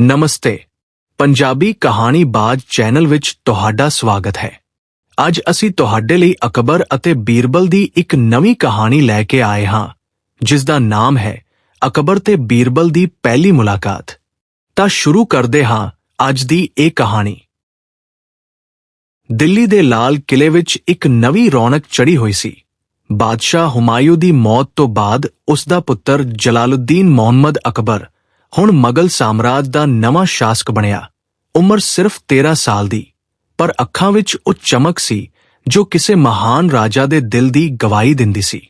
ਨਮਸਤੇ। ਪੰਜਾਬੀ ਕਹਾਣੀ ਬਾਜ਼ ਚੈਨਲ ਵਿੱਚ ਤੁਹਾਡਾ ਸਵਾਗਤ ਹੈ। ਅੱਜ ਅਸੀਂ ਤੁਹਾਡੇ ਲਈ ਅਕਬਰ ਅਤੇ ਬੀਰਬਲ ਦੀ ਇੱਕ ਨਵੀਂ ਕਹਾਣੀ ਲੈ ਕੇ ਆਏ ਹਾਂ, ਜਿਸ ਦਾ ਨਾਮ ਹੈ ਅਕਬਰ ਤੇ ਬੀਰਬਲ ਦੀ ਪਹਿਲੀ ਮੁਲਾਕਾਤ। ਤਾਂ ਸ਼ੁਰੂ ਕਰਦੇ ਹਾਂ ਅੱਜ ਦੀ ਇਹ ਕਹਾਣੀ। ਦਿੱਲੀ ਦੇ ਲਾਲ ਕਿਲੇ ਵਿੱਚ ਇੱਕ ਨਵੀਂ ਰੌਣਕ ਚੜੀ ਹੋਈ ਸੀ। ਬਾਦਸ਼ਾਹ ਹੁਮਾਯੂ ਦੀ ਮੌਤ ਤੋਂ ਬਾਅਦ ਉਸ ਦਾ ਪੁੱਤਰ ਜਲਾਲੁਦੀਨ ਮੁਹੰਮਦ ਅਕਬਰ ਹੁਣ ਮਗਲ ਸਾਮਰਾਜ ਦਾ ਨਵਾਂ ਸ਼ਾਸਕ ਬਣਿਆ। ਉਮਰ ਸਿਰਫ 13 ਸਾਲ ਦੀ, ਪਰ ਅੱਖਾਂ ਵਿੱਚ ਉਹ ਚਮਕ ਸੀ, ਜੋ ਕਿਸੇ ਮਹਾਨ ਰਾਜਾ ਦੇ ਦਿਲ ਦੀ ਗਵਾਹੀ ਦਿੰਦੀ ਸੀ।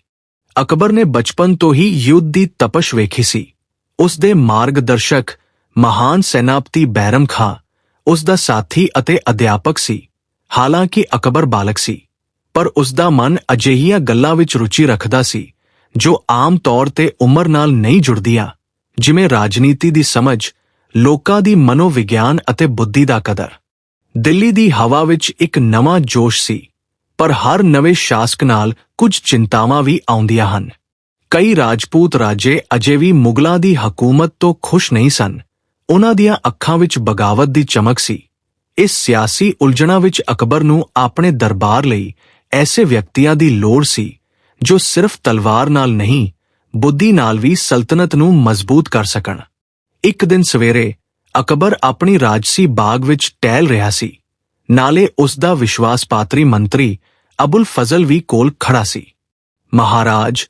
ਅਕਬਰ ਨੇ ਬਚਪਨ ਤੋਂ ਹੀ ਯੁੱਧ ਦੀ ਤਪਸ਼ ਵੇਖੀ ਸੀ। ਉਸ ਦੇ ਮਾਰਗਦਰਸ਼ਕ ਮਹਾਨ ਸੈਨਾਪਤੀ ਬੈਰਮ ਖਾਂ ਉਸ ਦਾ ਸਾਥੀ ਅਤੇ ਅਧਿਆਪਕ ਸੀ। ਹਾਲਾਂਕਿ ਅਕਬਰ ਬਾਲਕ ਸੀ, ਪਰ ਉਸ ਦਾ ਮਨ ਅਜਿਹੀਆਂ ਗੱਲਾਂ ਵਿੱਚ ਰੁਚੀ ਰੱਖਦਾ ਸੀ, ਜੋ ਆਮ ਤੌਰ ਤੇ ਉਮਰ ਨਾਲ ਨਹੀਂ ਜੁੜਦੀਆਂ। ਜਿਵੇਂ ਰਾਜਨੀਤੀ ਦੀ ਸਮਝ, ਲੋਕਾਂ ਦੀ ਮਨੋਵਿਗਿਆਨ ਅਤੇ ਬੁੱਧੀ ਦਾ ਕਦਰ। ਦਿੱਲੀ ਦੀ ਹਵਾ ਵਿੱਚ ਇੱਕ ਨਵਾਂ ਜੋਸ਼ ਸੀ, ਪਰ ਹਰ ਨਵੇਂ ਸ਼ਾਸਕ ਨਾਲ ਕੁਝ ਚਿੰਤਾਵਾਂ ਵੀ ਆਉਂਦੀਆਂ ਹਨ। ਕਈ ਰਾਜਪੂਤ ਰਾਜੇ ਅਜੇ ਵੀ ਮੁਗਲਾਂ ਦੀ ਹਕੂਮਤ ਤੋਂ ਖੁਸ਼ ਨਹੀਂ ਸਨ। ਉਹਨਾਂ ਦੀਆਂ ਅੱਖਾਂ ਵਿੱਚ ਬਗਾਵਤ ਦੀ ਚਮਕ ਸੀ। ਇਸ ਸਿਆਸੀ ਉਲਝਣਾ ਵਿੱਚ ਅਕਬਰ ਨੂੰ ਆਪਣੇ ਦਰਬਾਰ ਲਈ ਐਸੇ ਵਿਅਕਤੀਆਂ ਦੀ ਲੋੜ ਸੀ, ਜੋ ਸਿਰਫ ਤਲਵਾਰ ਨਾਲ ਨਹੀਂ ਬੁੱਧੀ ਨਾਲ ਵੀ ਸਲਤਨਤ ਨੂੰ ਮਜ਼ਬੂਤ ਕਰ ਸਕਣ। ਇੱਕ ਦਿਨ ਸਵੇਰੇ ਅਕਬਰ ਆਪਣੀ ਰਾਜਸੀ ਬਾਗ ਵਿੱਚ ਟਹਿਲ ਰਿਹਾ ਸੀ। ਨਾਲੇ ਉਸ ਦਾ ਵਿਸ਼ਵਾਸ ਪਾਤਰੀ ਮੰਤਰੀ ਅਬੁਲ ਫਜ਼ਲ ਵੀ ਕੋਲ ਖੜਾ ਸੀ। ਮਹਾਰਾਜ,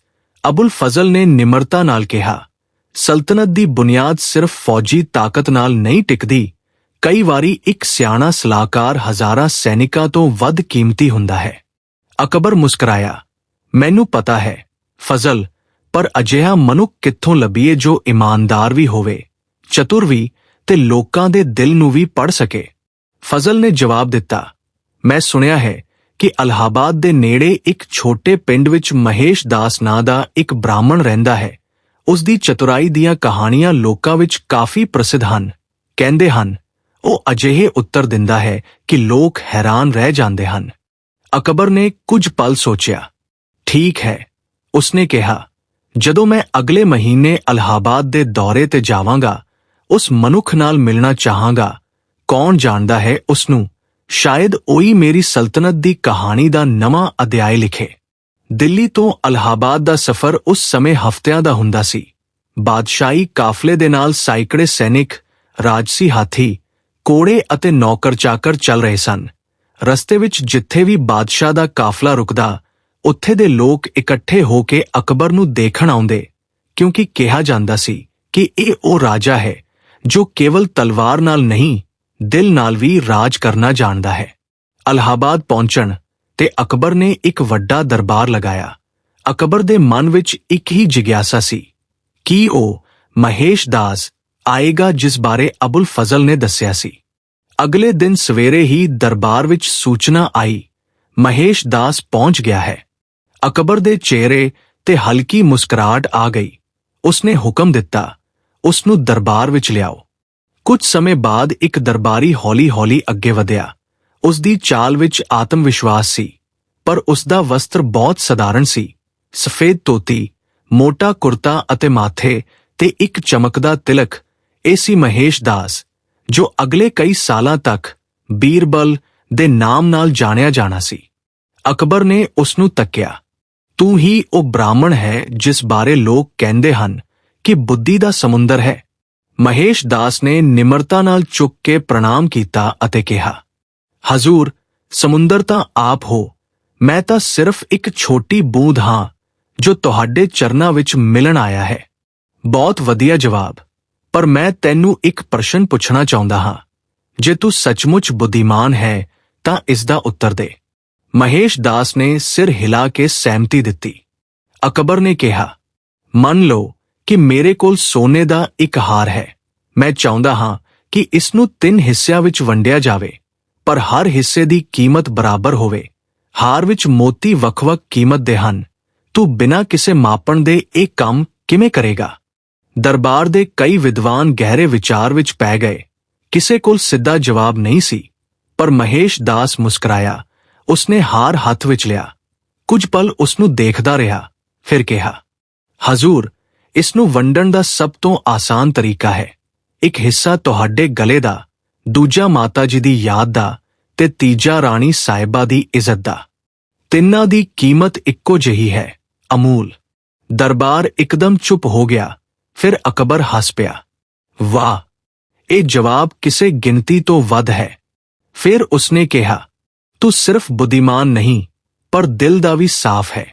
ਅਬੁਲ ਫਜ਼ਲ ਨੇ ਨਿਮਰਤਾ ਨਾਲ ਕਿਹਾ, ਸਲਤਨਤ ਦੀ ਬੁਨਿਆਦ ਸਿਰਫ ਫੌਜੀ ਤਾਕਤ ਨਾਲ ਨਹੀਂ ਟਿਕਦੀ। ਕਈ ਵਾਰੀ ਇੱਕ ਸਿਆਣਾ ਸਲਾਹਕਾਰ ਹਜ਼ਾਰਾਂ ਸੈਨਿਕਾਂ ਤੋਂ ਵੱਧ ਕੀਮਤੀ ਹੁੰਦਾ ਹੈ। ਅਕਬਰ ਮੁਸਕਰਾਇਆ, ਮੈਨੂੰ ਪਤਾ ਹੈ, ਫਜ਼ਲ ਪਰ ਅਜਿਹਾ ਮਨੁੱਖ ਕਿੱਥੋਂ ਲੱਭੀਏ ਜੋ ਇਮਾਨਦਾਰ ਵੀ ਹੋਵੇ, ਚਤੁਰ ਵੀ ਤੇ ਲੋਕਾਂ ਦੇ ਦਿਲ ਨੂੰ ਵੀ ਪੜ ਸਕੇ? ਫਜ਼ਲ ਨੇ ਜਵਾਬ ਦਿੱਤਾ, ਮੈਂ ਸੁਣਿਆ ਹੈ ਕਿ ਅਲਹਾਬਾਦ ਦੇ ਨੇੜੇ ਇੱਕ ਛੋਟੇ ਪਿੰਡ ਵਿੱਚ ਮਹੇਸ਼ ਦਾਸ ਨਾਂ ਦਾ ਇੱਕ ਬ੍ਰਾਹਮਣ ਰਹਿੰਦਾ ਹੈ। ਉਸ ਦੀ ਚਤੁਰਾਈ ਦੀਆਂ ਕਹਾਣੀਆਂ ਲੋਕਾਂ ਵਿੱਚ ਕਾਫੀ ਪ੍ਰਸਿੱਧ ਹਨ। ਕਹਿੰਦੇ ਹਨ, ਉਹ ਅਜਿਹੇ ਉੱਤਰ ਦਿੰਦਾ ਹੈ ਕਿ ਲੋਕ ਹੈਰਾਨ ਰਹਿ ਜਾਂਦੇ ਹਨ। ਅਕਬਰ ਨੇ ਕੁਝ ਪਲ ਸੋਚਿਆ, ਠੀਕ ਹੈ। ਉਸਨੇ ਕਿਹਾ ਜਦੋਂ ਮੈਂ ਅਗਲੇ ਮਹੀਨੇ ਅਲਹਾਬਾਦ ਦੇ ਦੌਰੇ ਤੇ ਜਾਵਾਂਗਾ, ਉਸ ਮਨੁੱਖ ਨਾਲ ਮਿਲਣਾ ਚਾਹਾਂਗਾ, ਕੌਣ ਜਾਣਦਾ ਹੈ ਉਸ ਨੂੰ ਸ਼ਾਇਦ ਉਹੀ ਮੇਰੀ ਸਲਤਨਤ ਦੀ ਕਹਾਣੀ ਦਾ ਨਵਾਂ ਅਧਿਆਇ ਲਿਖੇ। ਦਿੱਲੀ ਤੋਂ ਅਲਹਾਬਾਦ ਦਾ ਸਫ਼ਰ ਉਸ ਸਮੇਂ ਹਫ਼ਤਿਆਂ ਦਾ ਹੁੰਦਾ ਸੀ। ਬਾਦਸ਼ਾਹੀ ਕਾਫਲੇ ਦੇ ਨਾਲ ਸਾਈਕੜੇ ਸੈਨਿਕ, ਰਾਜਸੀ ਹਾਥੀ, ਕੋੜੇ ਅਤੇ ਨੌਕਰ ਚਾਕਰ ਚੱਲ ਰਹੇ ਸਨ। ਰਸਤੇ ਵਿੱਚ ਜਿੱਥੇ ਵੀ ਬਾਦਸ਼ਾਹ ਦਾ ਕਾਫਲਾ ਰੁਕਦਾ ਉੱਥੇ ਦੇ ਲੋਕ ਇਕੱਠੇ ਹੋ ਕੇ ਅਕਬਰ ਨੂੰ ਦੇਖਣ ਆਉਂਦੇ, ਕਿਉਂਕਿ ਕਿਹਾ ਜਾਂਦਾ ਸੀ ਕਿ ਇਹ ਉਹ ਰਾਜਾ ਹੈ, ਜੋ ਕੇਵਲ ਤਲਵਾਰ ਨਾਲ ਨਹੀਂ, ਦਿਲ ਨਾਲ ਵੀ ਰਾਜ ਕਰਨਾ ਜਾਣਦਾ ਹੈ। ਅਲਹਾਬਾਦ ਪਹੁੰਚਣ ਤੇ ਅਕਬਰ ਨੇ ਇੱਕ ਵੱਡਾ ਦਰਬਾਰ ਲਗਾਇਆ। ਅਕਬਰ ਦੇ ਮਨ ਵਿੱਚ ਇੱਕ ਹੀ ਜਿਗਿਆਸਾ ਸੀ, ਕੀ ਉਹ ਮਹੇਸ਼ ਦਾਸ ਆਏਗਾ ਜਿਸ ਬਾਰੇ ਅਬੁਲ ਫਜ਼ਲ ਨੇ ਦੱਸਿਆ ਸੀ। ਅਗਲੇ ਦਿਨ ਸਵੇਰੇ ਹੀ ਦਰਬਾਰ ਵਿੱਚ ਸੂਚਨਾ ਆਈ, ਮਹੇਸ਼ ਦਾਸ ਪਹੁੰਚ ਗਿਆ ਹੈ। ਅਕਬਰ ਦੇ ਚਿਹਰੇ ਤੇ ਹਲਕੀ ਮੁਸਕਰਾਹਟ ਆ ਗਈ। ਉਸਨੇ ਹੁਕਮ ਦਿੱਤਾ ਉਸ ਨੂੰ ਦਰਬਾਰ ਵਿੱਚ ਲਿਆਓ। ਕੁਝ ਸਮੇਂ ਬਾਅਦ ਇੱਕ ਦਰਬਾਰੀ ਹੌਲੀ-ਹੌਲੀ ਅੱਗੇ ਵਧਿਆ। ਉਸ ਦੀ ਚਾਲ ਵਿੱਚ ਆਤਮ ਵਿਸ਼ਵਾਸ ਸੀ, ਪਰ ਉਸ ਦਾ ਵਸਤਰ ਬਹੁਤ ਸਧਾਰਨ ਸੀ। ਸਫੇਦ ਤੋਤੀ ਮੋਟਾ ਕੁਰਤਾ ਅਤੇ ਮਾਥੇ ਤੇ ਇੱਕ ਚਮਕਦਾ ਤਿਲਕ, ਇਹ ਸੀ ਮਹੇਸ਼ ਦਾਸ, ਜੋ ਅਗਲੇ ਕਈ ਸਾਲਾਂ ਤੱਕ ਬੀਰਬਲ ਦੇ ਨਾਮ ਨਾਲ ਜਾਣਿਆ ਜਾਣਾ ਸੀ। ਅਕਬਰ ਨੇ ਉਸ ਨੂੰ ਤੱਕਿਆ। ਤੂੰ ਹੀ ਉਹ ਬ੍ਰਾਹਮਣ ਹੈ ਜਿਸ ਬਾਰੇ ਲੋਕ ਕਹਿੰਦੇ ਹਨ ਕਿ ਬੁੱਧੀ ਦਾ ਸਮੁੰਦਰ ਹੈ। ਮਹੇਸ਼ ਦਾਸ ਨੇ ਨਿਮਰਤਾ ਨਾਲ ਝੁੱਕ ਕੇ ਪ੍ਰਣਾਮ ਕੀਤਾ ਅਤੇ ਕਿਹਾ, ਹਜ਼ੂਰ, ਸਮੁੰਦਰ ਤਾਂ ਆਪ ਹੋ। ਮੈਂ ਤਾਂ ਸਿਰਫ ਇੱਕ ਛੋਟੀ ਬੂੰਦ ਹਾਂ ਜੋ ਤੁਹਾਡੇ ਚਰਨਾਂ ਵਿੱਚ ਮਿਲਣ ਆਇਆ ਹੈ। ਬਹੁਤ ਵਧੀਆ ਜਵਾਬ। ਪਰ ਮੈਂ ਤੈਨੂੰ ਇੱਕ ਪ੍ਰਸ਼ਨ ਪੁੱਛਣਾ ਚਾਹੁੰਦਾ ਹਾਂ। ਜੇ ਤੂੰ ਸੱਚਮੁੱਚ ਬੁੱਧੀਮਾਨ ਹੈ ਤਾਂ ਇਸ ਦਾ ਉੱਤਰ ਦੇ। ਮਹੇਸ਼ ਦਾਸ ਨੇ ਸਿਰ ਹਿਲਾ ਕੇ ਸਹਿਮਤੀ ਦਿੱਤੀ। ਅਕਬਰ ਨੇ ਕਿਹਾ, ਮੰਨ ਲਓ ਕਿ ਮੇਰੇ ਕੋਲ ਸੋਨੇ ਦਾ ਇੱਕ ਹਾਰ ਹੈ। ਮੈਂ ਚਾਹੁੰਦਾ ਹਾਂ ਕਿ ਇਸ ਨੂੰ ਤਿੰਨ ਹਿੱਸਿਆਂ ਵਿੱਚ ਵੰਡਿਆ ਜਾਵੇ, ਪਰ ਹਰ ਹਿੱਸੇ ਦੀ ਕੀਮਤ ਬਰਾਬਰ ਹੋਵੇ। ਹਾਰ ਵਿੱਚ ਮੋਤੀ ਵੱਖ-ਵੱਖ ਕੀਮਤ ਦੇ ਹਨ। ਤੂੰ ਬਿਨਾਂ ਕਿਸੇ ਮਾਪਣ ਦੇ ਇਹ ਕੰਮ ਕਿਵੇਂ ਕਰੇਗਾ? ਦਰਬਾਰ ਦੇ ਕਈ ਵਿਦਵਾਨ ਗਹਿਰੇ ਵਿਚਾਰ ਵਿੱਚ ਪੈ ਗਏ। ਕਿਸੇ ਕੋਲ ਸਿੱਧਾ ਜਵਾਬ ਨਹੀਂ ਸੀ, ਪਰ ਮਹੇਸ਼ ਦਾਸ ਮੁਸਕਰਾਇਆ ਉਸਨੇ ਹਾਰ ਹੱਥ ਵਿੱਚ ਲਿਆ। ਕੁਝ ਪਲ ਉਸ ਨੂੰ ਦੇਖਦਾ ਰਿਹਾ, ਫਿਰ ਕਿਹਾ, ਹਜ਼ੂਰ ਇਸ ਨੂੰ ਵੰਡਣ ਦਾ ਸਭ ਤੋਂ ਆਸਾਨ ਤਰੀਕਾ ਹੈ। ਇੱਕ ਹਿੱਸਾ ਤੁਹਾਡੇ ਗਲੇ ਦਾ, ਦੂਜਾ ਮਾਤਾ ਜੀ ਦੀ ਯਾਦ ਦਾ ਤੇ ਤੀਜਾ ਰਾਣੀ ਸਾਹਿਬਾ ਦੀ ਇੱਜ਼ਤ ਦਾ। ਤਿੰਨਾਂ ਦੀ ਕੀਮਤ ਇੱਕੋ ਜਿਹੀ ਹੈ, ਅਮੂਲ। ਦਰਬਾਰ ਇੱਕਦਮ ਚੁੱਪ ਹੋ ਗਿਆ, ਫਿਰ ਅਕਬਰ ਹੱਸ ਪਿਆ, ਵਾਹ! ਇਹ ਜਵਾਬ ਕਿਸੇ ਗਿਣਤੀ ਤੋਂ ਵੱਧ ਹੈ। ਫਿਰ ਉਸਨੇ ਕਿਹਾ ਤੂੰ ਸਿਰਫ ਬੁੱਧੀਮਾਨ ਨਹੀਂ, ਪਰ ਦਿਲ ਦਾ ਵੀ ਸਾਫ਼ ਹੈ।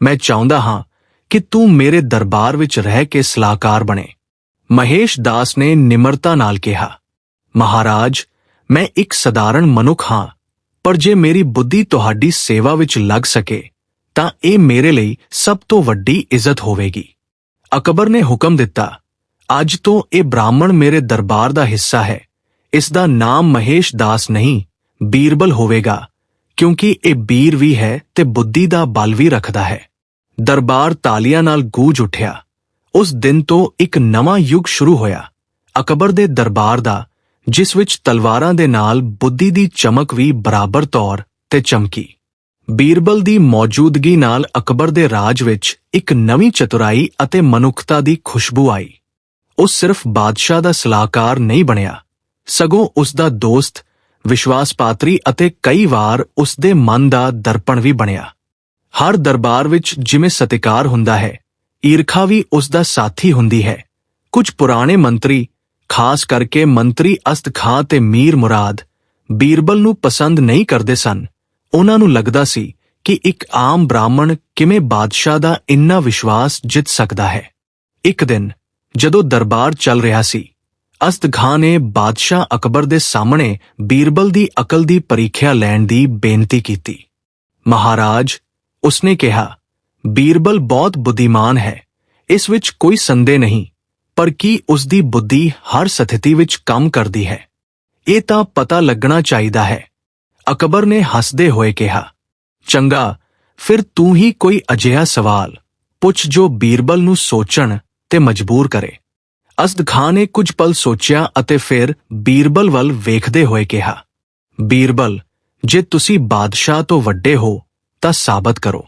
ਮੈਂ ਚਾਹੁੰਦਾ ਹਾਂ ਕਿ ਤੂੰ ਮੇਰੇ ਦਰਬਾਰ ਵਿੱਚ ਰਹਿ ਕੇ ਸਲਾਹਕਾਰ ਬਣੇ। ਮਹੇਸ਼ ਦਾਸ ਨੇ ਨਿਮਰਤਾ ਨਾਲ ਕਿਹਾ, ਮਹਾਰਾਜ, ਮੈਂ ਇੱਕ ਸਧਾਰਨ ਮਨੁੱਖ ਹਾਂ, ਪਰ ਜੇ ਮੇਰੀ ਬੁੱਧੀ ਤੁਹਾਡੀ ਸੇਵਾ ਵਿੱਚ ਲੱਗ ਸਕੇ, ਤਾਂ ਇਹ ਮੇਰੇ ਲਈ ਸਭ ਤੋਂ ਵੱਡੀ ਇੱਜ਼ਤ ਹੋਵੇਗੀ। ਅਕਬਰ ਨੇ ਹੁਕਮ ਦਿੱਤਾ, ਅੱਜ ਤੋਂ ਇਹ ਬ੍ਰਾਹਮਣ ਮੇਰੇ ਦਰਬਾਰ ਦਾ ਹਿੱਸਾ ਹੈ। ਇਸ ਦਾ ਨਾਮ ਮਹੇਸ਼ ਦਾਸ ਨਹੀਂ ਬੀਰਬਲ ਹੋਵੇਗਾ, ਕਿਉਂਕਿ ਇਹ ਬੀਰ ਵੀ ਹੈ ਤੇ ਬੁੱਧੀ ਦਾ ਬਲ ਵੀ ਰੱਖਦਾ ਹੈ। ਦਰਬਾਰ ਤਾਲੀਆਂ ਨਾਲ ਗੂੰਜ ਉੱਠਿਆ। ਉਸ ਦਿਨ ਤੋਂ ਇੱਕ ਨਵਾਂ ਯੁੱਗ ਸ਼ੁਰੂ ਹੋਇਆ। ਅਕਬਰ ਦੇ ਦਰਬਾਰ ਦਾ, ਜਿਸ ਵਿੱਚ ਤਲਵਾਰਾਂ ਦੇ ਨਾਲ ਬੁੱਧੀ ਦੀ ਚਮਕ ਵੀ ਬਰਾਬਰ ਤੌਰ ਤੇ ਚਮਕੀ। ਬੀਰਬਲ ਦੀ ਮੌਜੂਦਗੀ ਨਾਲ ਅਕਬਰ ਦੇ ਰਾਜ ਵਿੱਚ ਇੱਕ ਨਵੀਂ ਚਤੁਰਾਈ ਅਤੇ ਮਨੁੱਖਤਾ ਦੀ ਖੁਸ਼ਬੂ ਆਈ। ਉਹ ਸਿਰਫ ਬਾਦਸ਼ਾਹ ਦਾ ਸਲਾਹਕਾਰ ਨਹੀਂ ਬਣਿਆ। ਸਗੋਂ ਉਸ ਦਾ ਦੋਸਤ ਵਿਸ਼ਵਾਸਪਾਤਰੀ ਅਤੇ ਕਈ ਵਾਰ ਉਸ ਦੇ ਮਨ ਦਾ ਦਰਪਣ ਵੀ ਬਣਿਆ। ਹਰ ਦਰਬਾਰ ਵਿੱਚ ਜਿਵੇਂ ਸਤਿਕਾਰ ਹੁੰਦਾ ਹੈ, ਈਰਖਾ ਵੀ ਉਸ ਦਾ ਸਾਥੀ ਹੁੰਦੀ ਹੈ। ਕੁਝ ਪੁਰਾਣੇ ਮੰਤਰੀ, ਖਾਸ ਕਰਕੇ ਮੰਤਰੀ ਅਸਤ ਖਾਂ ਤੇ ਮੀਰ ਮੁਰਾਦ, ਬੀਰਬਲ ਨੂੰ ਪਸੰਦ ਨਹੀਂ ਕਰਦੇ ਸਨ। ਉਹਨਾਂ ਨੂੰ ਲੱਗਦਾ ਸੀ ਕਿ ਇੱਕ ਆਮ ਬ੍ਰਾਹਮਣ ਕਿਵੇਂ ਬਾਦਸ਼ਾਹ ਦਾ ਇੰਨਾ ਵਿਸ਼ਵਾਸ ਜਿੱਤ ਸਕਦਾ ਹੈ। ਇੱਕ ਦਿਨ, ਜਦੋਂ ਦਰਬਾਰ ਚੱਲ ਰਿਹਾ ਸੀ ਅਸਤ ਖਾਂ ਨੇ ਬਾਦਸ਼ਾਹ ਅਕਬਰ ਦੇ ਸਾਹਮਣੇ ਬੀਰਬਲ ਦੀ ਅਕਲ ਦੀ ਪਰੀਖਿਆ ਲੈਣ ਦੀ ਬੇਨਤੀ ਕੀਤੀ। ਮਹਾਰਾਜ, ਉਸਨੇ ਕਿਹਾ, ਬੀਰਬਲ ਬਹੁਤ ਬੁੱਧੀਮਾਨ ਹੈ, ਇਸ ਵਿੱਚ ਕੋਈ ਸੰਦੇਹ ਨਹੀਂ, ਪਰ ਕੀ ਉਸ ਦੀ ਬੁੱਧੀ ਹਰ ਸਥਿਤੀ ਵਿੱਚ ਕੰਮ ਕਰਦੀ ਹੈ? ਇਹ ਤਾਂ ਪਤਾ ਲੱਗਣਾ ਚਾਹੀਦਾ ਹੈ। ਅਕਬਰ ਨੇ ਹੱਸਦੇ ਹੋਏ ਕਿਹਾ, ਚੰਗਾ, ਫਿਰ ਤੂੰ ਹੀ ਕੋਈ ਅਜਿਹਾ ਸਵਾਲ ਪੁੱਛ ਜੋ ਬੀਰਬਲ ਨੂੰ ਸੋਚਣ ਤੇ ਮਜਬੂਰ ਕਰੇ। ਅਸਦ ਖਾਨ ਨੇ ਕੁਝ ਪਲ ਸੋਚਿਆ ਅਤੇ ਫਿਰ ਬੀਰਬਲ ਵੱਲ ਵੇਖਦੇ ਹੋਏ ਕਿਹਾ, ਬੀਰਬਲ, ਜੇ ਤੁਸੀਂ ਬਾਦਸ਼ਾਹ ਤੋਂ ਵੱਡੇ ਹੋ, ਤਾਂ ਸਾਬਤ ਕਰੋ।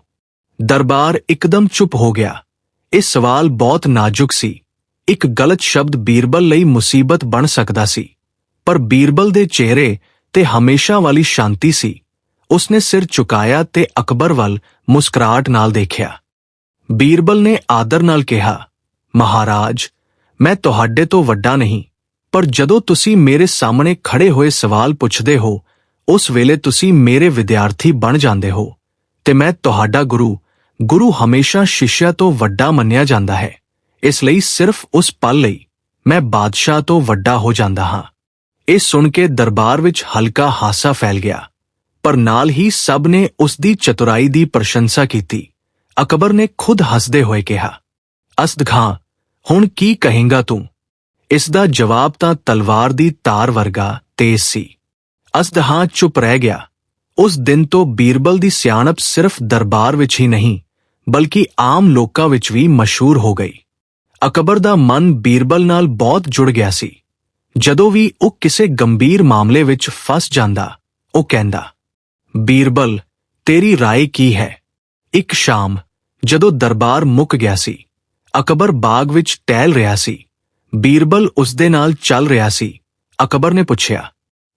ਦਰਬਾਰ ਇੱਕਦਮ ਚੁੱਪ ਹੋ ਗਿਆ। ਇਹ ਸਵਾਲ ਬਹੁਤ ਨਾਜ਼ੁਕ ਸੀ। ਇੱਕ ਗਲਤ ਸ਼ਬਦ ਬੀਰਬਲ ਲਈ ਮੁਸੀਬਤ ਬਣ ਸਕਦਾ ਸੀ। ਪਰ ਬੀਰਬਲ ਦੇ ਚਿਹਰੇ ਤੇ ਹਮੇਸ਼ਾ ਵਾਲੀ ਸ਼ਾਂਤੀ ਸੀ। ਉਸਨੇ ਸਿਰ ਝੁਕਾਇਆ ਤੇ ਅਕਬਰ ਵੱਲ ਮੁਸਕਰਾਹਟ ਨਾਲ ਦੇਖਿਆ। ਬੀਰਬਲ ਨੇ ਆਦਰ ਨਾਲ ਕਿਹਾ, ਮਹਾਰਾਜ ਮੈਂ ਤੁਹਾਡੇ ਤੋਂ ਵੱਡਾ ਨਹੀਂ, ਪਰ ਜਦੋਂ ਤੁਸੀਂ ਮੇਰੇ ਸਾਹਮਣੇ ਖੜੇ ਹੋਏ ਸਵਾਲ ਪੁੱਛਦੇ ਹੋ, ਉਸ ਵੇਲੇ ਤੁਸੀਂ ਮੇਰੇ ਵਿਦਿਆਰਥੀ ਬਣ ਜਾਂਦੇ ਹੋ, ਤੇ ਮੈਂ ਤੁਹਾਡਾ ਗੁਰੂ ਗੁਰੂ ਹਮੇਸ਼ਾ ਸ਼ਿਸ਼ਿਆ ਤੋਂ ਵੱਡਾ ਮੰਨਿਆ ਜਾਂਦਾ ਹੈ। ਇਸ ਲਈ ਸਿਰਫ ਉਸ ਪਲ ਲਈ ਮੈਂ ਬਾਦਸ਼ਾਹ ਤੋਂ ਵੱਡਾ ਹੋ ਜਾਂਦਾ ਹਾਂ। ਇਹ ਸੁਣ ਕੇ ਦਰਬਾਰ ਵਿੱਚ ਹਲਕਾ ਹਾਸਾ ਫੈਲ ਗਿਆ, ਪਰ ਨਾਲ ਹੀ ਸਭ ਨੇ ਉਸ ਦੀ ਚਤੁਰਾਈ ਦੀ ਪ੍ਰਸ਼ੰਸਾ ਕੀਤੀ। ਅਕਬਰ ਨੇ ਖੁਦ ਹੱਸਦੇ ਹੋਏ ਕਿਹਾ, ਅਸਦ ਖਾਂ ਹੁਣ ਕੀ ਕਹੇਗਾ ਤੂੰ? ਇਸ ਦਾ ਜਵਾਬ ਤਾਂ ਤਲਵਾਰ ਦੀ ਤਾਰ ਵਰਗਾ ਤੇਜ਼ ਸੀ। ਅਸਦਹਾਂ ਚੁੱਪ ਰਹਿ ਗਿਆ। ਉਸ ਦਿਨ ਤੋਂ ਬੀਰਬਲ ਦੀ ਸਿਆਣਪ ਸਿਰਫ ਦਰਬਾਰ ਵਿੱਚ ਹੀ ਨਹੀਂ, ਬਲਕਿ ਆਮ ਲੋਕਾਂ ਵਿੱਚ ਵੀ ਮਸ਼ਹੂਰ ਹੋ ਗਈ। ਅਕਬਰ ਦਾ ਮਨ ਬੀਰਬਲ ਨਾਲ ਬਹੁਤ ਜੁੜ ਗਿਆ ਸੀ। ਜਦੋਂ ਵੀ ਉਹ ਕਿਸੇ ਗੰਭੀਰ ਮਾਮਲੇ ਵਿੱਚ ਫਸ ਜਾਂਦਾ, ਉਹ ਕਹਿੰਦਾ, ਬੀਰਬਲ, ਤੇਰੀ ਰਾਏ ਕੀ ਹੈ? ਇੱਕ ਸ਼ਾਮ, ਜਦੋਂ ਦਰਬਾਰ ਮੁੱਕ ਗਿਆ ਸੀ ਅਕਬਰ ਬਾਗ ਵਿੱਚ ਟਹਿਲ ਰਿਹਾ ਸੀ। ਬੀਰਬਲ ਉਸ ਦੇ ਨਾਲ ਚੱਲ ਰਿਹਾ ਸੀ। ਅਕਬਰ ਨੇ ਪੁੱਛਿਆ,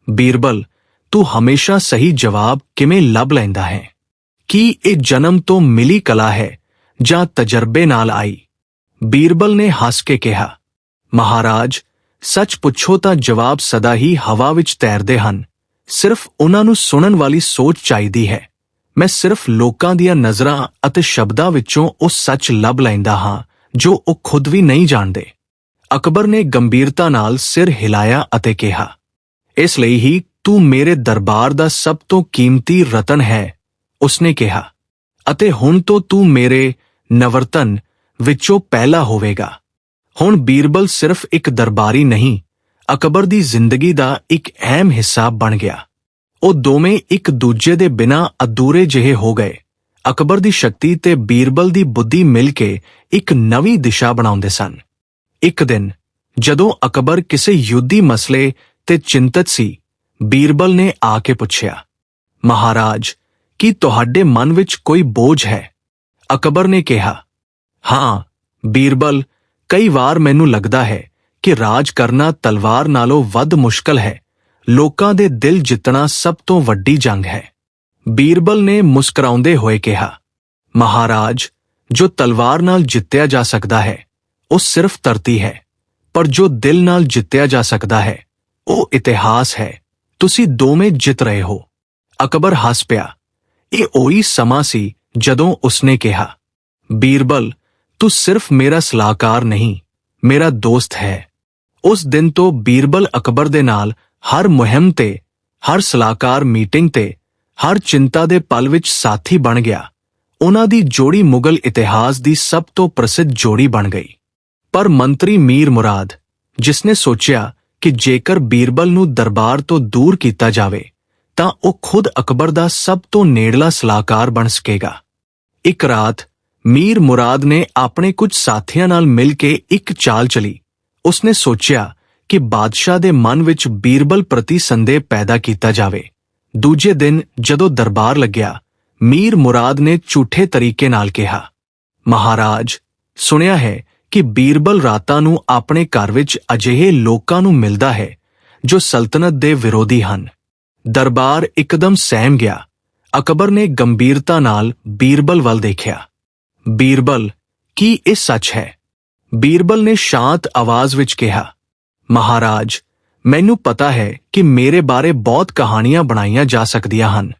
ਬੀਰਬਲ, ਤੂੰ ਹਮੇਸ਼ਾ ਸਹੀ ਜਵਾਬ ਕਿਵੇਂ ਲੱਭ ਲੈਂਦਾ ਹੈ? ਕੀ ਇਹ ਜਨਮ ਤੋਂ ਮਿਲੀ ਕਲਾ ਹੈ ਜਾਂ ਤਜਰਬੇ ਨਾਲ ਆਈ? ਬੀਰਬਲ ਨੇ ਹੱਸ ਕੇ ਕਿਹਾ, ਮਹਾਰਾਜ, ਸੱਚ ਪੁੱਛੋ ਤਾਂ ਜਵਾਬ ਸਦਾ ਹੀ ਹਵਾ ਵਿੱਚ ਤੈਰਦੇ ਹਨ। ਸਿਰਫ ਉਹਨਾਂ ਨੂੰ ਸੁਣਨ ਵਾਲੀ ਸੋਚ ਚਾਹੀਦੀ ਹੈ। ਮੈਂ ਸਿਰਫ ਲੋਕਾਂ ਦੀਆਂ ਨਜ਼ਰਾਂ ਅਤੇ ਸ਼ਬਦਾਂ ਵਿੱਚੋਂ ਉਹ ਸੱਚ ਲੱਭ ਲੈਂਦਾ ਹਾਂ। ਜੋ ਉਹ ਖੁਦ ਵੀ ਨਹੀਂ ਜਾਣਦੇ। ਅਕਬਰ ਨੇ ਗੰਭੀਰਤਾ ਨਾਲ ਸਿਰ ਹਿਲਾਇਆ ਅਤੇ ਕਿਹਾ, ਇਸ ਲਈ ਹੀ ਤੂੰ ਮੇਰੇ ਦਰਬਾਰ ਦਾ ਸਭ ਤੋਂ ਕੀਮਤੀ ਰਤਨ ਹੈ। ਉਸਨੇ ਕਿਹਾ, ਅਤੇ ਹੁਣ ਤੋਂ ਤੂੰ ਮੇਰੇ ਨਵਰਤਨ ਵਿੱਚੋਂ ਪਹਿਲਾ ਹੋਵੇਗਾ। ਹੁਣ ਬੀਰਬਲ ਸਿਰਫ ਇੱਕ ਦਰਬਾਰੀ ਨਹੀਂ, ਅਕਬਰ ਦੀ ਜ਼ਿੰਦਗੀ ਦਾ ਇੱਕ ਅਹਿਮ ਹਿੱਸਾ ਬਣ ਗਿਆ। ਉਹ ਦੋਵੇਂ ਇੱਕ ਦੂਜੇ ਦੇ ਬਿਨਾਂ ਅਧੂਰੇ ਜਿਹੇ ਹੋ ਗਏ। ਅਕਬਰ ਦੀ ਸ਼ਕਤੀ ਤੇ ਬੀਰਬਲ ਦੀ ਬੁੱਧੀ ਮਿਲ ਕੇ ਇੱਕ ਨਵੀਂ ਦਿਸ਼ਾ ਬਣਾਉਂਦੇ ਸਨ। ਇੱਕ ਦਿਨ, ਜਦੋਂ ਅਕਬਰ ਕਿਸੇ ਯੁੱਧੀ ਮਸਲੇ ਤੇ ਚਿੰਤਤ ਸੀ, ਬੀਰਬਲ ਨੇ ਆ ਕੇ ਪੁੱਛਿਆ, ਮਹਾਰਾਜ, ਕੀ ਤੁਹਾਡੇ ਮਨ ਵਿੱਚ ਕੋਈ ਬੋਝ ਹੈ? ਅਕਬਰ ਨੇ ਕਿਹਾ, ਹਾਂ, ਬੀਰਬਲ, ਕਈ ਵਾਰ ਮੈਨੂੰ ਲੱਗਦਾ ਹੈ ਕਿ ਰਾਜ ਕਰਨਾ ਤਲਵਾਰ ਨਾਲੋਂ ਵੱਧ ਮੁਸ਼ਕਲ ਹੈ। ਲੋਕਾਂ ਦੇ ਦਿਲ ਜਿੱਤਣਾ ਸਭ ਤੋਂ ਵੱਡੀ ਜੰਗ ਹੈ। ਬੀਰਬਲ ਨੇ ਮੁਸਕਰਾਉਂਦੇ ਹੋਏ ਕਿਹਾ, ਮਹਾਰਾਜ, ਜੋ ਤਲਵਾਰ ਨਾਲ ਜਿੱਤਿਆ ਜਾ ਸਕਦਾ ਹੈ, ਉਹ ਸਿਰਫ ਧਰਤੀ ਹੈ, ਪਰ ਜੋ ਦਿਲ ਨਾਲ ਜਿੱਤਿਆ ਜਾ ਸਕਦਾ ਹੈ, ਉਹ ਇਤਿਹਾਸ ਹੈ। ਤੁਸੀਂ ਦੋਵੇਂ ਜਿੱਤ ਰਹੇ ਹੋ। ਅਕਬਰ ਹੱਸ ਪਿਆ, ਇਹ ਉਹੀ ਸਮਾਂ ਸੀ ਜਦੋਂ ਉਸਨੇ ਕਿਹਾ, ਬੀਰਬਲ, ਤੂੰ ਸਿਰਫ ਮੇਰਾ ਸਲਾਹਕਾਰ ਨਹੀਂ, ਮੇਰਾ ਦੋਸਤ ਹੈ। ਉਸ ਦਿਨ ਤੋਂ ਬੀਰਬਲ ਅਕਬਰ ਦੇ ਨਾਲ ਹਰ ਮੁਹਿੰਮ ਤੇ, ਹਰ ਸਲਾਹਕਾਰ ਮੀਟਿੰਗ ਤੇ ਹਰ ਚਿੰਤਾ ਦੇ ਪਲ ਵਿੱਚ ਸਾਥੀ ਬਣ ਗਿਆ। ਉਹਨਾਂ ਦੀ ਜੋੜੀ ਮੁਗਲ ਇਤਿਹਾਸ ਦੀ ਸਭ ਤੋਂ ਪ੍ਰਸਿੱਧ ਜੋੜੀ ਬਣ ਗਈ। ਪਰ ਮੰਤਰੀ ਮੀਰ ਮੁਰਾਦ ਜਿਸਨੇ ਸੋਚਿਆ ਕਿ ਜੇਕਰ ਬੀਰਬਲ ਨੂੰ ਦਰਬਾਰ ਤੋਂ ਦੂਰ ਕੀਤਾ ਜਾਵੇ, ਤਾਂ ਉਹ ਖੁਦ ਅਕਬਰ ਦਾ ਸਭ ਤੋਂ ਨੇੜਲਾ ਸਲਾਹਕਾਰ ਬਣ ਸਕੇਗਾ। ਇੱਕ ਰਾਤ, ਮੀਰ ਮੁਰਾਦ ਨੇ ਆਪਣੇ ਕੁਝ ਸਾਥੀਆਂ ਨਾਲ ਮਿਲ ਕੇ ਇੱਕ ਚਾਲ ਚਲੀ। ਉਸਨੇ ਸੋਚਿਆ ਕਿ ਬਾਦਸ਼ਾਹ ਦੇ ਮਨ ਵਿੱਚ ਬੀਰਬਲ ਪ੍ਰਤੀ ਸੰਦੇਹ ਪੈਦਾ ਕੀਤਾ ਜਾਵੇ। ਦੂਜੇ ਦਿਨ ਜਦੋਂ ਦਰਬਾਰ ਲੱਗਿਆ, ਮੀਰ ਮੁਰਾਦ ਨੇ ਝੂਠੇ ਤਰੀਕੇ ਨਾਲ ਕਿਹਾ, ਮਹਾਰਾਜ, ਸੁਣਿਆ ਹੈ ਕਿ ਬੀਰਬਲ ਰਾਤਾਂ ਨੂੰ ਆਪਣੇ ਘਰ ਵਿੱਚ ਅਜਿਹੇ ਲੋਕਾਂ ਨੂੰ ਮਿਲਦਾ ਹੈ ਜੋ ਸਲਤਨਤ ਦੇ ਵਿਰੋਧੀ ਹਨ। ਦਰਬਾਰ ਇੱਕਦਮ ਸਹਿਮ ਗਿਆ। ਅਕਬਰ ਨੇ ਗੰਭੀਰਤਾ ਨਾਲ ਬੀਰਬਲ ਵੱਲ ਦੇਖਿਆ। ਬੀਰਬਲ, ਕੀ ਇਹ ਸੱਚ ਹੈ? ਬੀਰਬਲ ਨੇ ਸ਼ਾਂਤ ਆਵਾਜ਼ ਵਿੱਚ ਕਿਹਾ, ਮਹਾਰਾਜ ਮੈਨੂੰ ਪਤਾ ਹੈ ਕਿ ਮੇਰੇ ਬਾਰੇ ਬਹੁਤ ਕਹਾਣੀਆਂ ਬਣਾਈਆਂ ਜਾ ਸਕਦੀਆਂ ਹਨ।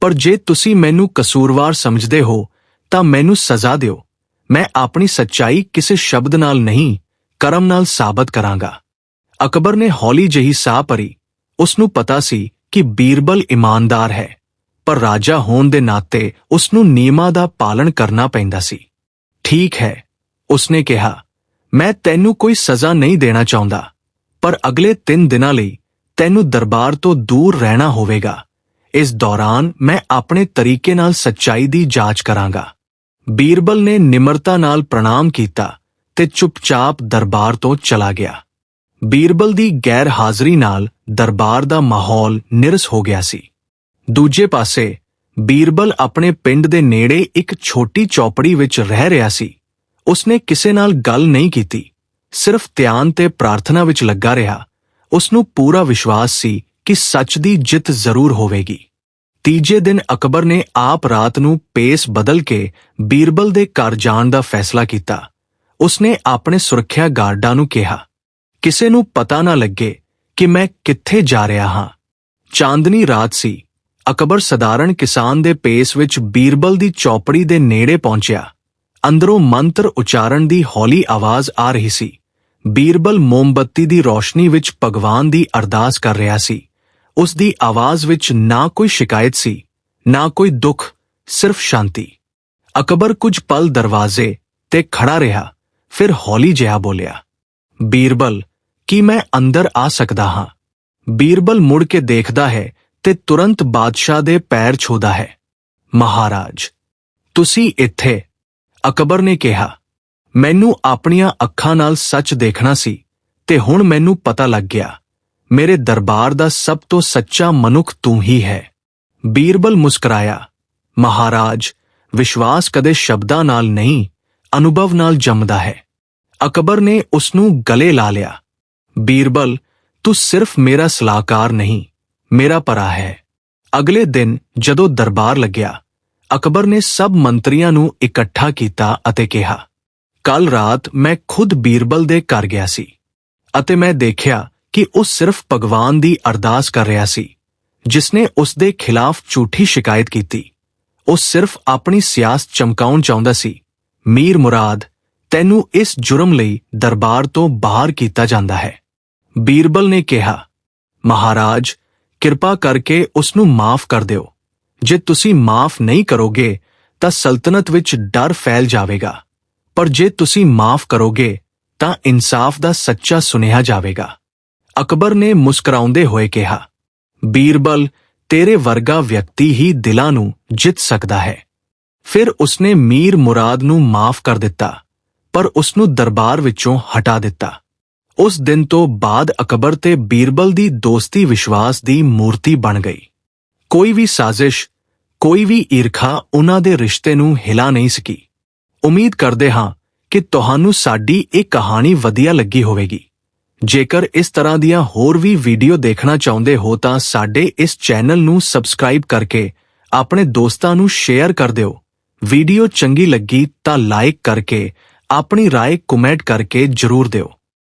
ਪਰ ਜੇ ਤੁਸੀਂ ਮੈਨੂੰ ਕਸੂਰਵਾਰ ਸਮਝਦੇ ਹੋ, ਤਾਂ ਮੈਨੂੰ ਸਜ਼ਾ ਦਿਓ। ਮੈਂ ਆਪਣੀ ਸੱਚਾਈ ਕਿਸੇ ਸ਼ਬਦ ਨਾਲ ਨਹੀਂ, ਕਰਮ ਨਾਲ ਸਾਬਤ ਕਰਾਂਗਾ। ਅਕਬਰ ਨੇ ਹੌਲੀ ਜਿਹੀ ਸਾਹ ਭਰੀ। ਉਸ ਨੂੰ ਪਤਾ ਸੀ ਕਿ ਬੀਰਬਲ ਇਮਾਨਦਾਰ ਹੈ। ਪਰ ਰਾਜਾ ਹੋਣ ਦੇ ਨਾਤੇ ਉਸ ਨੂੰ ਨਿਯਮਾਂ ਦਾ ਪਾਲਣ ਕਰਨਾ ਪੈਂਦਾ ਸੀ। ਠੀਕ ਹੈ, ਉਸਨੇ ਕਿਹਾ, ਮੈਂ ਤੈਨੂੰ ਕੋਈ ਸਜ਼ਾ ਨਹੀਂ ਦੇਣਾ ਚਾਹੁੰਦਾ। ਪਰ ਅਗਲੇ 3 ਦਿਨਾਂ ਲਈ ਤੈਨੂੰ ਦਰਬਾਰ ਤੋਂ ਦੂਰ ਰਹਿਣਾ ਹੋਵੇਗਾ। ਇਸ ਦੌਰਾਨ ਮੈਂ ਆਪਣੇ ਤਰੀਕੇ ਨਾਲ ਸੱਚਾਈ ਦੀ ਜਾਂਚ ਕਰਾਂਗਾ। ਬੀਰਬਲ ਨੇ ਨਿਮਰਤਾ ਨਾਲ ਪ੍ਰਣਾਮ ਕੀਤਾ ਤੇ ਚੁੱਪਚਾਪ ਦਰਬਾਰ ਤੋਂ ਚਲਾ ਗਿਆ। ਬੀਰਬਲ ਦੀ ਗੈਰ ਹਾਜ਼ਰੀ ਨਾਲ ਦਰਬਾਰ ਦਾ ਮਾਹੌਲ ਨਿਰਸ ਹੋ ਗਿਆ ਸੀ। ਦੂਜੇ ਪਾਸੇ, ਬੀਰਬਲ ਆਪਣੇ ਪਿੰਡ ਦੇ ਨੇੜੇ ਇੱਕ ਛੋਟੀ ਚੌਪੜੀ ਵਿੱਚ ਰਹਿ ਰਿਹਾ ਸੀ। ਉਸਨੇ ਕਿਸੇ ਨਾਲ ਗੱਲ ਨਹੀਂ ਕੀਤੀ। ਸਿਰਫ ਧਿਆਨ ਤੇ ਪ੍ਰਾਰਥਨਾ ਵਿੱਚ ਲੱਗਾ ਰਿਹਾ ਉਸ ਨੂੰ ਪੂਰਾ ਵਿਸ਼ਵਾਸ ਸੀ ਕਿ ਸੱਚ ਦੀ ਜਿੱਤ ਜ਼ਰੂਰ ਹੋਵੇਗੀ। ਤੀਜੇ ਦਿਨ ਅਕਬਰ ਨੇ ਆਪ ਰਾਤ ਨੂੰ ਪੇਸ ਬਦਲ ਕੇ ਬੀਰਬਲ ਦੇ ਘਰ ਜਾਣ ਦਾ ਫੈਸਲਾ ਕੀਤਾ। ਉਸਨੇ ਆਪਣੇ ਸੁਰੱਖਿਆ ਗਾਰਡਾਂ ਨੂੰ ਕਿਹਾ, ਕਿਸੇ ਨੂੰ ਪਤਾ ਨਾ ਲੱਗੇ ਕਿ ਮੈਂ ਕਿੱਥੇ ਜਾ ਰਿਹਾ ਹਾਂ। ਚਾਂਦਨੀ ਰਾਤ ਸੀ। ਅਕਬਰ ਸਧਾਰਨ ਕਿਸਾਨ ਦੇ ਪੇਸ ਵਿੱਚ ਬੀਰਬਲ ਦੀ ਚੌਪੜੀ ਦੇ ਨੇੜੇ ਪਹੁੰਚਿਆ। ਅੰਦਰੋਂ ਮੰਤਰ ਉਚਾਰਨ ਦੀ ਹੌਲੀ ਆਵਾਜ਼ ਆ ਰਹੀ ਸੀ। ਬੀਰਬਲ ਮੋਮਬੱਤੀ ਦੀ ਰੋਸ਼ਨੀ ਵਿੱਚ ਭਗਵਾਨ ਦੀ ਅਰਦਾਸ ਕਰ ਰਿਹਾ ਸੀ। ਉਸ ਦੀ ਆਵਾਜ਼ ਵਿੱਚ ਨਾ ਕੋਈ ਸ਼ਿਕਾਇਤ ਸੀ, ਨਾ ਕੋਈ ਦੁੱਖ, ਸਿਰਫ ਸ਼ਾਂਤੀ। ਅਕਬਰ ਕੁਝ ਪਲ ਦਰਵਾਜ਼ੇ ਤੇ ਖੜਾ ਰਿਹਾ, ਫਿਰ ਹੌਲੀ ਜਿਹਾ ਬੋਲਿਆ, ਬੀਰਬਲ, ਕੀ ਮੈਂ ਅੰਦਰ ਆ ਸਕਦਾ ਹਾਂ? ਬੀਰਬਲ ਮੁੜ ਕੇ ਦੇਖਦਾ ਹੈ ਤੇ ਤੁਰੰਤ ਬਾਦਸ਼ਾਹ ਦੇ ਪੈਰ ਛੋਦਾ ਹੈ, ਮਹਾਰਾਜ, ਤੁਸੀਂ ਇੱਥੇ, ਅਕਬਰ ਨੇ ਕਿਹਾ। ਮੈਨੂੰ ਆਪਣੀਆਂ ਅੱਖਾਂ ਨਾਲ ਸੱਚ ਦੇਖਣਾ ਸੀ ਤੇ ਹੁਣ ਮੈਨੂੰ ਪਤਾ ਲੱਗ ਗਿਆ, ਮੇਰੇ ਦਰਬਾਰ ਦਾ ਸਭ ਤੋਂ ਸੱਚਾ ਮਨੁੱਖ ਤੂੰ ਹੀ ਹੈ। ਬੀਰਬਲ ਮੁਸਕਰਾਇਆ, ਮਹਾਰਾਜ, ਵਿਸ਼ਵਾਸ ਕਦੇ ਸ਼ਬਦਾਂ ਨਾਲ ਨਹੀਂ, ਅਨੁਭਵ ਨਾਲ ਜੰਮਦਾ ਹੈ। ਅਕਬਰ ਨੇ ਉਸ ਨੂੰ ਗਲੇ ਲਾ ਲਿਆ, ਬੀਰਬਲ, ਤੂੰ ਸਿਰਫ ਮੇਰਾ ਸਲਾਹਕਾਰ ਨਹੀਂ, ਮੇਰਾ ਭਰਾ ਹੈ। ਅਗਲੇ ਦਿਨ ਜਦੋਂ ਦਰਬਾਰ ਲੱਗਿਆ, ਅਕਬਰ ਨੇ ਸਭ ਮੰਤਰੀਆਂ ਨੂੰ ਇਕੱਠਾ ਕੀਤਾ ਅਤੇ ਕਿਹਾ ਕੱਲ ਰਾਤ ਮੈਂ ਖੁਦ ਬੀਰਬਲ ਦੇ ਘਰ ਗਿਆ ਸੀ ਅਤੇ ਮੈਂ ਦੇਖਿਆ ਕਿ ਉਹ ਸਿਰਫ ਭਗਵਾਨ ਦੀ ਅਰਦਾਸ ਕਰ ਰਿਹਾ ਸੀ ਜਿਸਨੇ ਉਸ ਦੇ ਖਿਲਾਫ ਝੂਠੀ ਸ਼ਿਕਾਇਤ ਕੀਤੀ। ਉਹ ਸਿਰਫ ਆਪਣੀ ਸਿਆਸਤ ਚਮਕਾਉਣ ਚਾਹੁੰਦਾ ਸੀ, ਮੀਰ ਮੁਰਾਦ, ਤੈਨੂੰ ਇਸ ਜੁਰਮ ਲਈ ਦਰਬਾਰ ਤੋਂ ਬਾਹਰ ਕੀਤਾ ਜਾਂਦਾ ਹੈ। ਬੀਰਬਲ ਨੇ ਕਿਹਾ, ਮਹਾਰਾਜ, ਕਿਰਪਾ ਕਰਕੇ ਉਸ ਨੂੰ ਮਾਫ ਕਰ ਦਿਓ। ਜੇ ਤੁਸੀਂ ਮਾਫ ਨਹੀਂ ਕਰੋਗੇ, ਤਾਂ ਸਲਤਨਤ ਵਿੱਚ ਡਰ ਫੈਲ ਜਾਵੇਗਾ। ਪਰ ਜੇ ਤੁਸੀਂ ਮਾਫ ਕਰੋਗੇ, ਤਾਂ ਇਨਸਾਫ ਦਾ ਸੱਚਾ ਸੁਨੇਹਾ ਜਾਵੇਗਾ। ਅਕਬਰ ਨੇ ਮੁਸਕਰਾਉਂਦੇ ਹੋਏ ਕਿਹਾ, ਬੀਰਬਲ, ਤੇਰੇ ਵਰਗਾ ਵਿਅਕਤੀ ਹੀ ਦਿਲਾਂ ਨੂੰ ਜਿੱਤ ਸਕਦਾ ਹੈ। ਫਿਰ ਉਸਨੇ ਮੀਰ ਮੁਰਾਦ ਨੂੰ ਮਾਫ ਕਰ ਦਿੱਤਾ, ਪਰ ਉਸ ਨੂੰ ਦਰਬਾਰ ਵਿੱਚੋਂ ਹਟਾ ਦਿੱਤਾ। ਉਸ ਦਿਨ ਤੋਂ ਬਾਅਦ ਅਕਬਰ ਤੇ ਬੀਰਬਲ ਦੀ ਦੋਸਤੀ ਵਿਸ਼ਵਾਸ ਦੀ ਮੂਰਤੀ ਬਣ ਗਈ। ਕੋਈ ਵੀ ਸਾਜ਼ਿਸ਼, ਕੋਈ ਵੀ ਈਰਖਾ ਉਹਨਾਂ ਦੇ ਰਿਸ਼ਤੇ ਨੂੰ ਹਿਲਾ ਨਹੀਂ ਸਕੀ। ਉਮੀਦ ਕਰਦੇ ਹਾਂ ਕਿ ਤੁਹਾਨੂੰ ਸਾਡੀ ਇਹ ਕਹਾਣੀ ਵਧੀਆ ਲੱਗੀ ਹੋਵੇਗੀ ਜੇਕਰ ਇਸ ਤਰ੍ਹਾਂ ਦੀਆਂ ਹੋਰ ਵੀ ਵੀਡੀਓ ਦੇਖਣਾ ਚਾਹੁੰਦੇ ਹੋ ਤਾਂ ਸਾਡੇ ਇਸ ਚੈਨਲ ਨੂੰ ਸਬਸਕ੍ਰਾਈਬ ਕਰਕੇ ਆਪਣੇ ਦੋਸਤਾਂ ਨੂੰ ਸ਼ੇਅਰ ਕਰ ਦਿਓ ਵੀਡੀਓ ਚੰਗੀ ਲੱਗੀ ਤਾਂ ਲਾਈਕ ਕਰਕੇ ਆਪਣੀ رائے ਕਮੈਂਟ ਕਰਕੇ ਜਰੂਰ ਦਿਓ